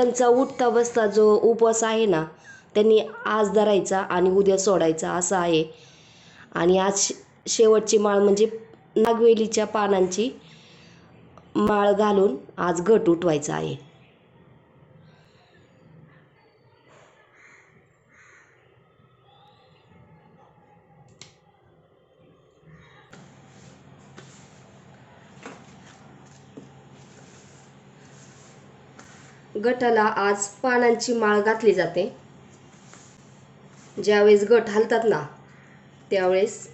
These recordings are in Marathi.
त्यांचा उठता बसता जो उपवास आहे ना त्यांनी आज धरायचा आणि उद्या सोडायचा असं आहे. आणि आज शे- शेवटची माळ म्हणजे नागवेलीच्या पानांची माळ घालून आज घट उठवायचा आहे. गटाला आज पानांची माळ घातली जाते. ज्यावेळेस गट हलतात ना त्यावेळेस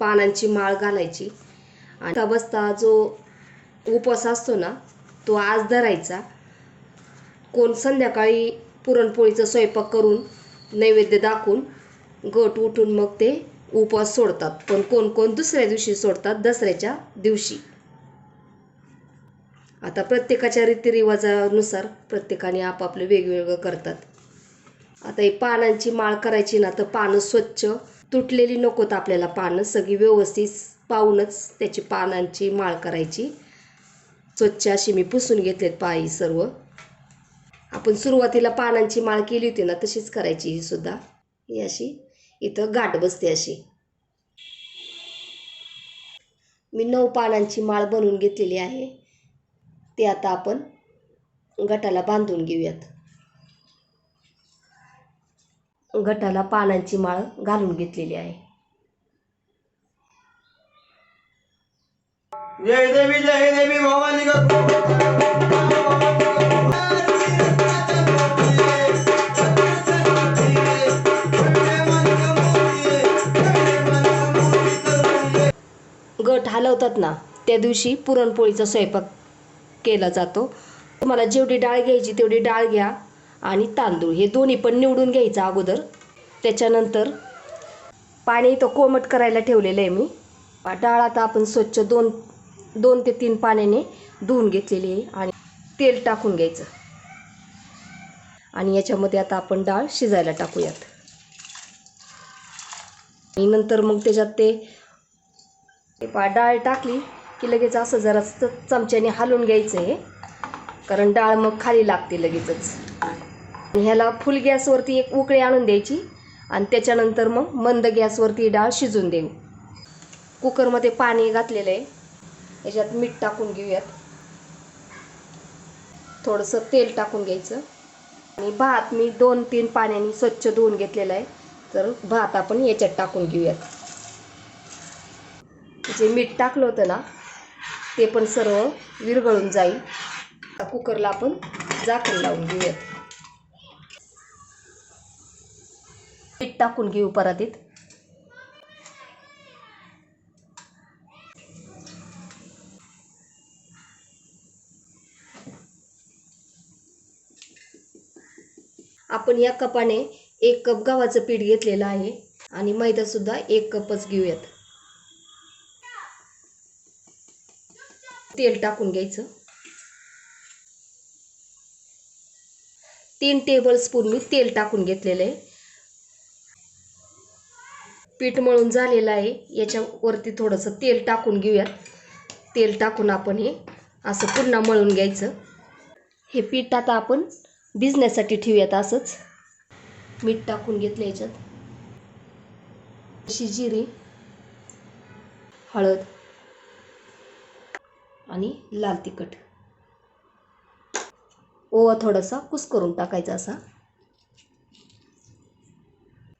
पानांची माळ घालायची. आणि बसता जो उपवास असतो ना तो आज धरायचा. कोण संध्याकाळी पुरणपोळीचा स्वयंपाक करून नैवेद्य दाखवून गट उठून मग ते उपवास सोडतात. पण कोण कोण दुसऱ्या दिवशी सोडतात? दसऱ्याच्या दिवशी. आता प्रत्येकाच्या रीतिरिवाजानुसार प्रत्येकाने आपापलं वेगवेगळं करतात. आता ही पानांची माळ करायची ना तर पानं स्वच्छ तुटलेली नकोत आपल्याला पानं सगळी व्यवस्थित पाहूनच त्याची पानांची माळ करायची. स्वच्छ अशी मी पुसून घेतलेत पायी सर्व. आपण सुरुवातीला पानांची माळ केली होती ना तशीच करायची ही सुद्धा. ही अशी इथं गाठ बसते अशी. मी नऊ पानांची माळ बनवून घेतलेली आहे. ते आता आपण गटाला बांधून घेऊयात. गटाला पानांची माळ घालून घेतलेली आहे. जय देवी जय देवी भवानी गट हलवतात ना त्या दिवशी पुरणपोळीचा स्वयंपाक केला जातो. तुम्हाला जेवढी डाळ घ्यायची तेवढी डाळ घ्या आणि तांदूळ. हे दोन्ही पण निवडून घ्यायचं अगोदर. त्याच्यानंतर पाणी इथं कोमट करायला ठेवलेलं आहे मी. डाळ आता आपण स्वच्छ दोन दोन ते तीन पाण्याने धुवून घेतलेली आहे आणि तेल टाकून घ्यायचं. आणि याच्यामध्ये आता आपण डाळ शिजायला टाकूयात. आणि नंतर मग त्याच्यात ते ते पा डाळ टाकली की लगेच असं जरा चमच्याने हलवून घ्यायचं आहे कारण डाळ मग खाली लागते लगेचच. ह्याला फुल गॅसवरती एक उकळी आणून द्यायची आणि त्याच्यानंतर मग मंद गॅसवरती डाळ शिजून देऊ. कुकरमध्ये पाणी घातलेलं आहे. याच्यात मीठ टाकून घेऊयात. थोडंसं तेल टाकून घ्यायचं. आणि भात मी दोन तीन पाण्याने स्वच्छ धुवून घेतलेला आहे. तर भात आपण याच्यात टाकून घेऊयात. जे मीठ टाकलं होतं ना ते पण सर्व विरघळून जाईल. आता कुकरला आपण झाकण लावून घेऊयात. पीठ टाकून घेऊ परातीत. आपण या कपाने एक कप गव्हाचं पीठ घेतलेलं आहे आणि मैदासुद्धा एक कपच घेऊयात. तेल टाकून घ्यायचं. तीन टेबलस्पून मी तेल टाकून घेतलेलं आहे. पीठ मळून झालेलं आहे. याच्यावरती थोडंसं तेल टाकून घेऊयात. तेल टाकून आपण हे असं पुन्हा मळून घ्यायचं. हे पीठ आता आपण भिजण्यासाठी ठेवूयात असंच. मीठ टाकून घेतलं याच्यात. अशी जिरी हळद आणि लाल तिखट. ओवा थोडासा कुस करून टाकायचा असा.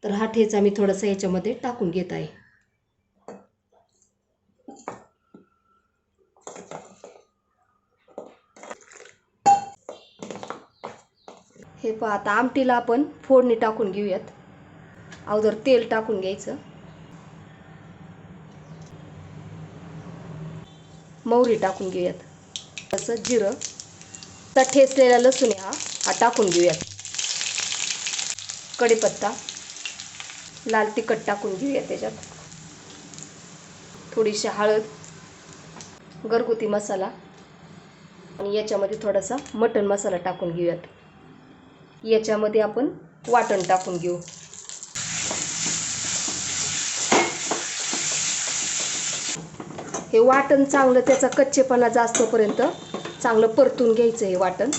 तर हा ठेचा मी थोडासा याच्यामध्ये टाकून घेत आहे. हे पहा आता आमटीला आपण फोडणी टाकून घेऊयात. अगोदर तेल टाकून घ्यायचं. मोहरी टाकून घेऊयात. तसं जिरं. तर ठेचलेला लसूण हा. हा टाकून घेऊयात. कढीपत्ता. लाल तिखट टाकून घेऊयात त्याच्यात. थोडीशी हळद. घरगुती मसाला. आणि याच्यामध्ये थोडासा मटण मसाला टाकून घेऊयात. याच्यामध्ये आपण वाटण टाकून घेऊ. हे वाटण चांगलं त्याचा कच्चेपणा जास्तपर्यंत चांगलं परतून घ्यायचं हे वाटण.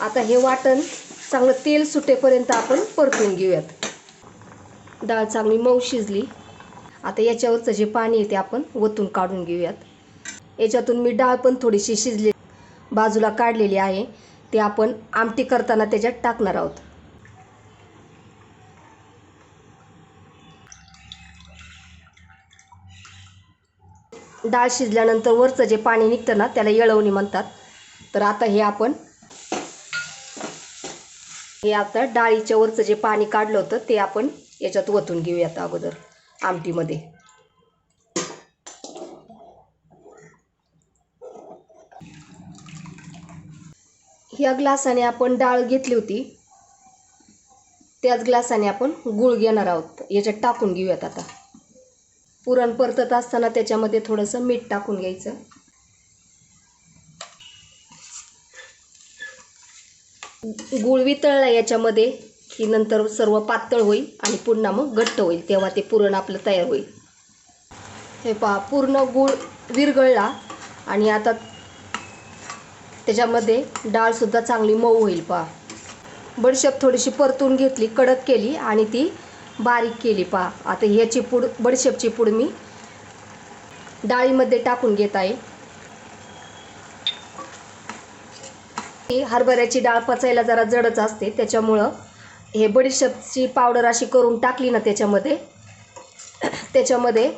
आता हे वाटण चांगलं तेल सुटेपर्यंत आपण परतून घेऊयात. डाळ चांगली मऊ शिजली. आता याच्यावरचं जे पाणी आहे ते आपण ओतून काढून घेऊयात. याच्यातून मी डाळ पण थोडीशी शिजली. बाजूला काढलेली आहे. ते आपण आमटी करताना त्याच्यात टाकणार आहोत. डाळ शिजल्यानंतर वरचं जे पाणी निघतं ना त्याला येळवणी म्हणतात. तर आता हे आपण हे आता डाळीच्या वरचं जे पाणी काढलं होतं ते आपण याच्यात वतून घेऊयात अगोदर आमटीमध्ये. ह्या ग्लासाने आपण डाळ घेतली होती. त्याच ग्लासाने आपण गुळ घेणार आहोत. याच्यात टाकून घेऊयात आता. पुरण परतत असताना त्याच्यामध्ये थोडंसं मीठ टाकून घ्यायचं. गुळ वितळला याच्यामध्ये की नंतर सर्व पातळ होईल आणि पुन्हा मग घट्ट होईल. तेव्हा ते पुरण आपलं तयार होईल. हे पहा पूर्ण गूळ विरघळला आणि आता त्याच्यामध्ये डाळसुद्धा चांगली मऊ होईल पहा. बडीशेप थोडीशी परतून घेतली कडक केली आणि ती बारीक केली पहा. आता ह्याची पूड बडीशेपची पूड मी डाळीमध्ये टाकून घेत आहे. ही हरभऱ्याची डाळ पचायला जरा जडच असते त्याच्यामुळं हे बडीशेपची पावडर अशी करून टाकली ना त्याच्यामध्ये त्याच्यामध्ये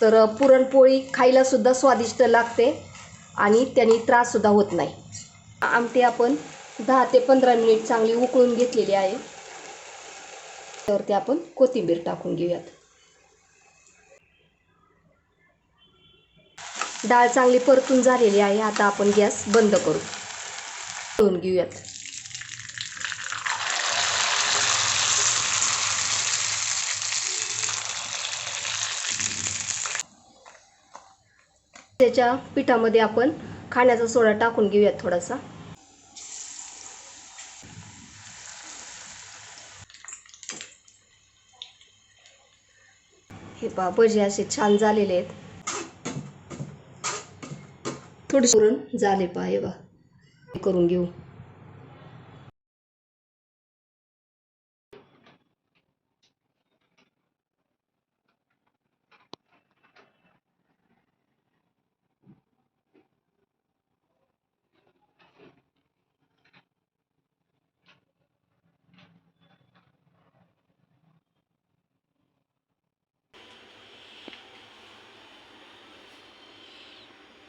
तर पुरणपोळी खायलासुद्धा स्वादिष्ट लागते आणि त्यांनी त्राससुद्धा होत नाही. आमटी आपण दहा ते पंधरा मिनिट चांगली उकळून घेतलेली आहे. त्यावरती आपण कोथिंबीर टाकून घेऊयात. डाळ चांगली परतून झालेली आहे. आता आपण गॅस बंद करू. तळून घेऊयात. त्याच्या पिठामध्ये आपण खाण्याचा सोडा टाकून घेऊयात थोडासा. हे पहा भजे असे छान झालेले आहेत. थोडे पुरण झाले पहा हे बा करून घेऊ.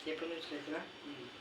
Yapılır sözüne. Hı.